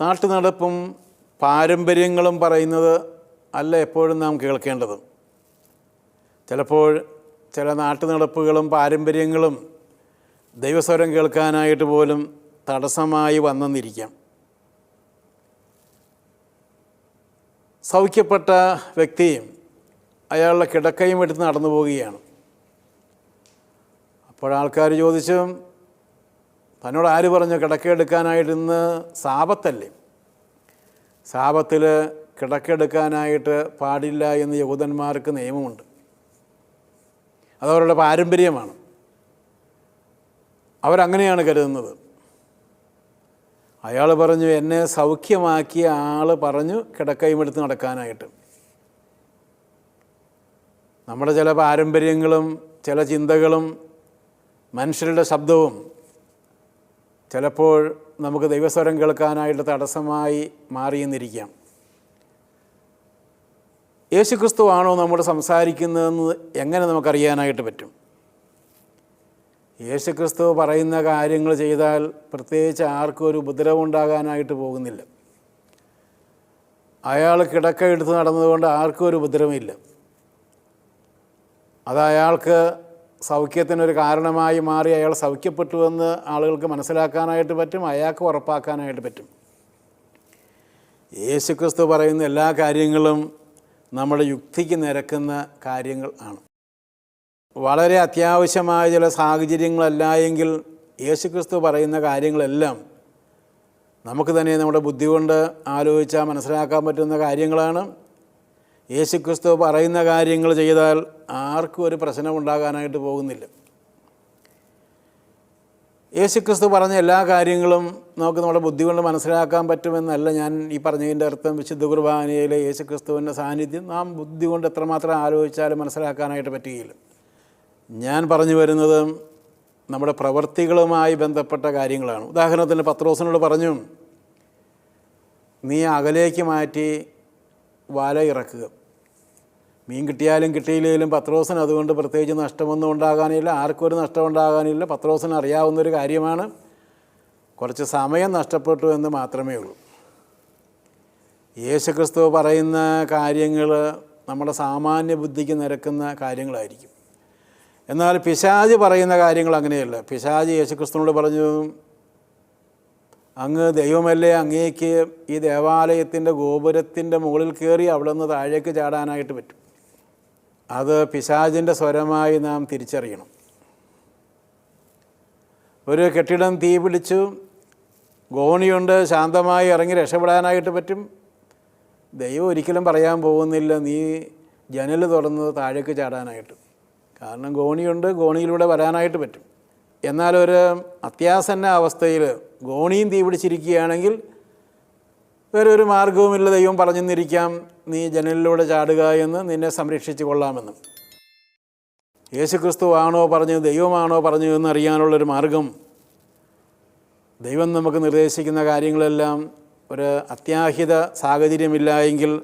നാട്ടു നടപ്പും പാരമ്പര്യങ്ങളും പറയുന്നത് അല്ല എപ്പോഴും നാം കേൾക്കേണ്ടത്. ചിലപ്പോൾ ചില നാട്ടു നടപ്പുകളും പാരമ്പര്യങ്ങളും ദൈവസ്വരം കേൾക്കാനായിട്ട് പോലും തടസ്സമായി വന്നെന്നിരിക്കാം. സൗഖ്യപ്പെട്ട വ്യക്തിയും അയാളുടെ കിടക്കയും എടുത്ത് നടന്നു പോവുകയാണ്. അപ്പോഴാൾക്കാർ ചോദിച്ചു തന്നോട് ആര് പറഞ്ഞു കിടക്കെടുക്കാനായിട്ട് ഇന്ന് സാപത്തല്ലേ സാപത്തിൽ കിടക്കെടുക്കാനായിട്ട് പാടില്ല എന്ന് യഹൂദന്മാർക്ക് നിയമമുണ്ട്. അതവരുടെ പാരമ്പര്യമാണ്. അവരങ്ങനെയാണ് കരുതുന്നത്. അയാൾ പറഞ്ഞു എന്നെ സൗഖ്യമാക്കിയ ആൾ പറഞ്ഞു കിടക്കയും എടുത്ത് നടക്കാനായിട്ട്. നമ്മുടെ ചില പാരമ്പര്യങ്ങളും ചില ചിന്തകളും മനുഷ്യരുടെ ശബ്ദവും ചിലപ്പോൾ നമുക്ക് ദൈവസ്വരം കേൾക്കാനായിട്ട് തടസ്സമായി മാറിയെന്നിരിക്കാം. യേശുക്രിസ്തു ആണോ നമ്മൾ സംസാരിക്കുന്നതെന്ന് എങ്ങനെ നമുക്കറിയാനായിട്ട് പറ്റും? യേശുക്രിസ്തു പറയുന്ന കാര്യങ്ങൾ ചെയ്താൽ പ്രത്യേകിച്ച് ആർക്കും ഒരു ഉപദ്രവം ഉണ്ടാകാനായിട്ട് പോകുന്നില്ല. അയാൾ കിടക്ക എടുത്ത് നടന്നതുകൊണ്ട് ആർക്കും ഒരു ഉപദ്രവമില്ല. അത് അയാൾക്ക് സൗഖ്യത്തിനൊരു കാരണമായി മാറി അയാൾ സൗഖ്യപ്പെട്ടുവെന്ന് ആളുകൾക്ക് മനസ്സിലാക്കാനായിട്ട് പറ്റും അയാൾക്ക് ഉറപ്പാക്കാനായിട്ട് പറ്റും. യേശുക്രിസ്തു പറയുന്ന എല്ലാ കാര്യങ്ങളും നമ്മുടെ യുക്തിക്ക് നിരക്കുന്ന കാര്യങ്ങൾ ആണ്. വളരെ അത്യാവശ്യമായ ചില സാഹചര്യങ്ങളല്ല എങ്കിൽ യേശുക്രിസ്തു പറയുന്ന കാര്യങ്ങളെല്ലാം നമുക്ക് തന്നെ നമ്മുടെ ബുദ്ധി കൊണ്ട് ആലോചിച്ചാൽ മനസ്സിലാക്കാൻ പറ്റുന്ന കാര്യങ്ങളാണ്. യേശുക്രിസ്തു പറയുന്ന കാര്യങ്ങൾ ചെയ്താൽ ആർക്കും ഒരു പ്രശ്നം ഉണ്ടാകാനായിട്ട് പോകുന്നില്ല. യേശുക്രിസ്തു പറഞ്ഞ എല്ലാ കാര്യങ്ങളും നമുക്ക് നമ്മുടെ ബുദ്ധി കൊണ്ട് മനസ്സിലാക്കാൻ പറ്റുമെന്നല്ല ഞാൻ ഈ പറഞ്ഞതിന്റെ അർത്ഥം. വിശുദ്ധ കുർബാനയിലെ യേശുക്രിസ്തുവിന്റെ സാന്നിധ്യം നാം ബുദ്ധി കൊണ്ട് എത്രമാത്രം ആലോചിച്ചാലും മനസ്സിലാക്കാനായിട്ട് പറ്റുകയില്ല. ഞാൻ പറഞ്ഞു വരുന്നത് നമ്മുടെ പ്രവർത്തികളുമായി ബന്ധപ്പെട്ട കാര്യങ്ങളാണ്. ഉദാഹരണത്തിന് പത്രോസിനോട് പറഞ്ഞു നീ അകലേക്ക് മാറ്റി വല ഇറക്കുക. മീൻ കിട്ടിയാലും കിട്ടിയില്ലെങ്കിലും പത്രോസിന് അതുകൊണ്ട് പ്രത്യേകിച്ച് നഷ്ടമൊന്നും ഉണ്ടാകാനില്ല ആർക്കും ഒരു നഷ്ടം ഉണ്ടാകാനില്ല. പത്രോസിന് അറിയാവുന്നൊരു കാര്യമാണ്. കുറച്ച് സമയം നഷ്ടപ്പെട്ടു എന്ന് മാത്രമേ ഉള്ളൂ. യേശുക്രിസ്തു പറയുന്ന കാര്യങ്ങൾ നമ്മുടെ സാമാന്യ ബുദ്ധിക്ക് നിരക്കുന്ന കാര്യങ്ങളായിരിക്കും. എന്നാൽ പിശാജ് പറയുന്ന കാര്യങ്ങൾ അങ്ങനെയല്ല. പിശാജ് യേശുക്രിസ്തുവിനോട് പറഞ്ഞു അങ്ങ് ദൈവമല്ലേ അങ്ങേക്ക് ഈ ദേവാലയത്തിന്റെ ഗോപുരത്തിന്റെ മുകളിൽ കയറി അവിടെ നിന്ന് താഴേക്ക് ചാടാനായിട്ട് പറ്റും. അത് പിശാചിന്റെ സ്വരമായി നാം തിരിച്ചറിയണം. ഒരു കെട്ടിടം തീ പിടിച്ചു ഗോണിയുണ്ട് ശാന്തമായി ഇറങ്ങി രക്ഷപ്പെടാനായിട്ട് പറ്റും. ദൈവം ഒരിക്കലും പറയാൻ പോകുന്നില്ല നീ ജനൽ തുറന്ന് താഴേക്ക് ചാടാനായിട്ട്. കാരണം ഗോണിയുണ്ട് ഗോണിയിലൂടെ വരാനായിട്ട് പറ്റും. എന്നാൽ ഒരു അത്യാസന്ന അവസ്ഥയിൽ ഗോണിയും തീ പിടിച്ചിരിക്കുകയാണെങ്കിൽ വേറെ ഒരു മാർഗവുമില്ല ദൈവം പറഞ്ഞെന്നിരിക്കാം നീ ജനലിലൂടെ ചാടുക എന്ന് നിന്നെ സംരക്ഷിച്ചു കൊള്ളാമെന്ന്. യേശുക്രിസ്തു ആണോ പറഞ്ഞത് ദൈവമാണോ പറഞ്ഞു എന്ന് അറിയാനുള്ളൊരു മാർഗം. ദൈവം നമുക്ക് നിർദ്ദേശിക്കുന്ന കാര്യങ്ങളെല്ലാം ഒരു അത്യാഹിത സാഹചര്യമില്ല എങ്കിൽ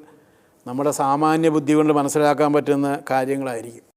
നമ്മുടെ സാമാന്യ ബുദ്ധി കൊണ്ട് മനസ്സിലാക്കാൻ പറ്റുന്ന കാര്യങ്ങളായിരിക്കും.